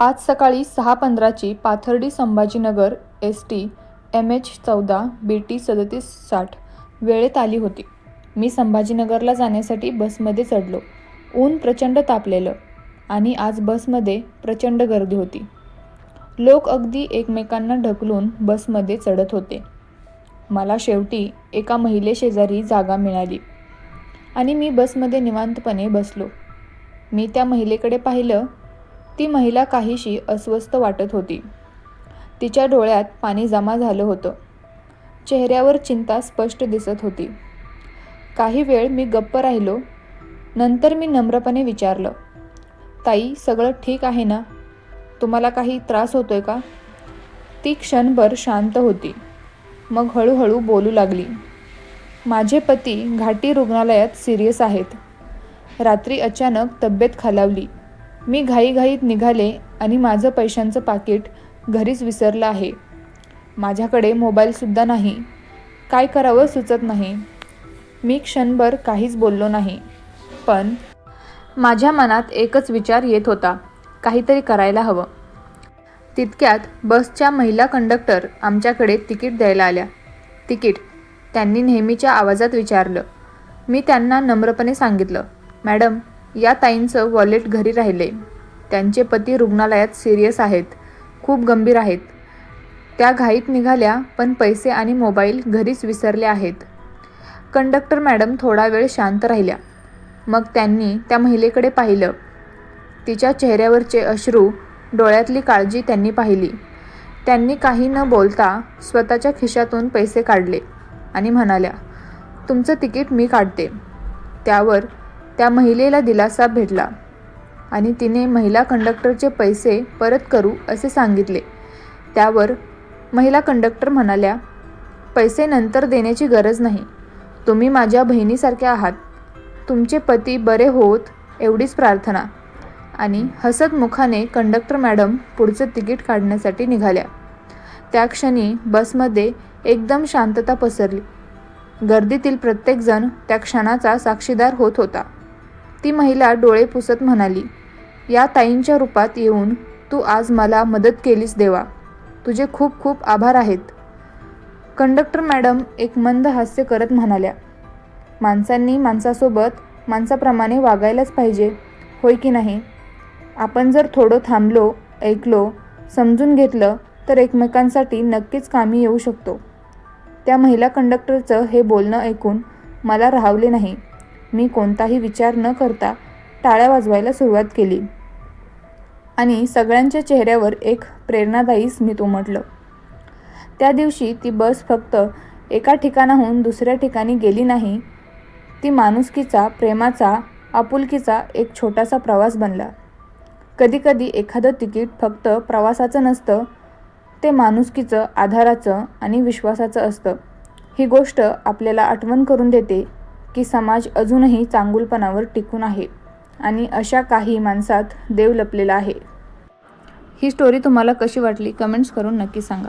आज सकाळी सहा पंधराची Pathardi Sambhajinagar S T M H चौदा बी टी सदतीस साठ वेळेत आली होती. मी संभाजीनगरला जाण्यासाठी बसमध्ये चढलो. ऊन प्रचंड तापलेलं आणि आज बसमध्ये प्रचंड गर्दी होती. लोक अगदी एकमेकांना ढकलून बसमध्ये चढत होते. मला शेवटी एका महिलेशेजारी जागा मिळाली आणि मी बसमध्ये निवांतपणे बसलो. मी त्या महिलेकडे पाहिलं ती महिला काहीशी अस्वस्थ वाटत होती. तिच्या डोळ्यात पाणी जमा झालं होतं. चेहऱ्यावर चिंता स्पष्ट दिसत होती. काही वेळ मी गप्प राहिलो. नंतर मी नम्रपणे विचारलं ताई सगळं ठीक आहे ना? तुम्हाला काही त्रास होतोय का? ती क्षणभर शांत होती. मग हळूहळू बोलू लागली माझे पती घाटी रुग्णालयात सिरियस आहेत. रात्री अचानक तब्येत खालावली. मी घाईघाईत निघाले आणि माझं पैशांचं पाकिट घरीच विसरलं आहे. माझ्याकडे मोबाईलसुद्धा नाही. काय करावं सुचत नाही. मी क्षणभर काहीच बोललो नाही. पण माझ्या मनात एकच विचार येत होता काहीतरी करायला हवं. तितक्यात बसच्या महिला कंडक्टर आमच्याकडे तिकीट द्यायला आल्या. तिकीट त्यांनी नेहमीच्या आवाजात विचारलं. मी त्यांना नम्रपणे सांगितलं मॅडम या ताईंचं वॉलेट घरी राहिले. त्यांचे पती रुग्णालयात सिरियस आहेत. खूप गंभीर आहेत. त्या घाईत निघाल्या पण पैसे आणि मोबाईल घरीच विसरले आहेत. कंडक्टर मॅडम थोडा वेळ शांत राहिल्या. मग त्यांनी त्या महिलेकडे पाहिलं. तिच्या चेहऱ्यावरचे अश्रू डोळ्यातली काळजी त्यांनी पाहिली. त्यांनी काही न बोलता स्वतःच्या खिशातून पैसे काढले आणि म्हणाल्या तुमचं तिकीट मी काढते. त्यावर त्या महिलेला दिलासा भेटला आणि तिने महिला कंडक्टरचे पैसे परत करू असे सांगितले. त्यावर महिला कंडक्टर म्हणाल्या पैसे नंतर देण्याची गरज नाही. तुम्ही माझ्या बहिणीसारख्या आहात. तुमचे पती बरे होत एवढीच प्रार्थना. आणि हसत मुखाने कंडक्टर मॅडम पुढचं तिकीट काढण्यासाठी निघाल्या. त्या क्षणी बसमध्ये एकदम शांतता पसरली. गर्दीतील प्रत्येकजण त्या क्षणाचा साक्षीदार होत होता. ती महिला डोळे पुसत म्हणाली या ताईंच्या रूपात येऊन तू आज मला मदत केलीस देवा. तुझे खूप खूप आभार आहेत. कंडक्टर मॅडम एक मंद हास्य करत म्हणाल्या माणसांनी माणसासोबत माणसाप्रमाणे वागायलाच पाहिजे होय की नाही? आपण जर थोडं थांबलो ऐकलो समजून घेतलं तर एकमेकांसाठी नक्कीच कामी येऊ शकतो. त्या महिला कंडक्टरचं हे बोलणं ऐकून मला राहावले नाही. मी कोणताही विचार न करता टाळ्या वाजवायला सुरुवात केली. आणि सगळ्यांच्या चेहऱ्यावर एक प्रेरणादायी स्मित उमटलं. त्या दिवशी ती बस फक्त एका ठिकाणाहून दुसऱ्या ठिकाणी गेली नाही ती माणुसकीचा प्रेमाचा आपुलकीचा एक छोटासा प्रवास बनला. कधीकधी एखादं तिकीट फक्त प्रवासाचं नसतं ते माणुसकीचं आधाराचं आणि विश्वासाचं असतं. ही गोष्ट आपल्याला आठवण करून देते की समाज अजूनही चांगुलपणावर टिकून आहे आणि अशा काही माणसात देव लपलेला आहे. ही स्टोरी तुम्हाला कशी वाटली? कमेंट्स करून नक्की सांगा.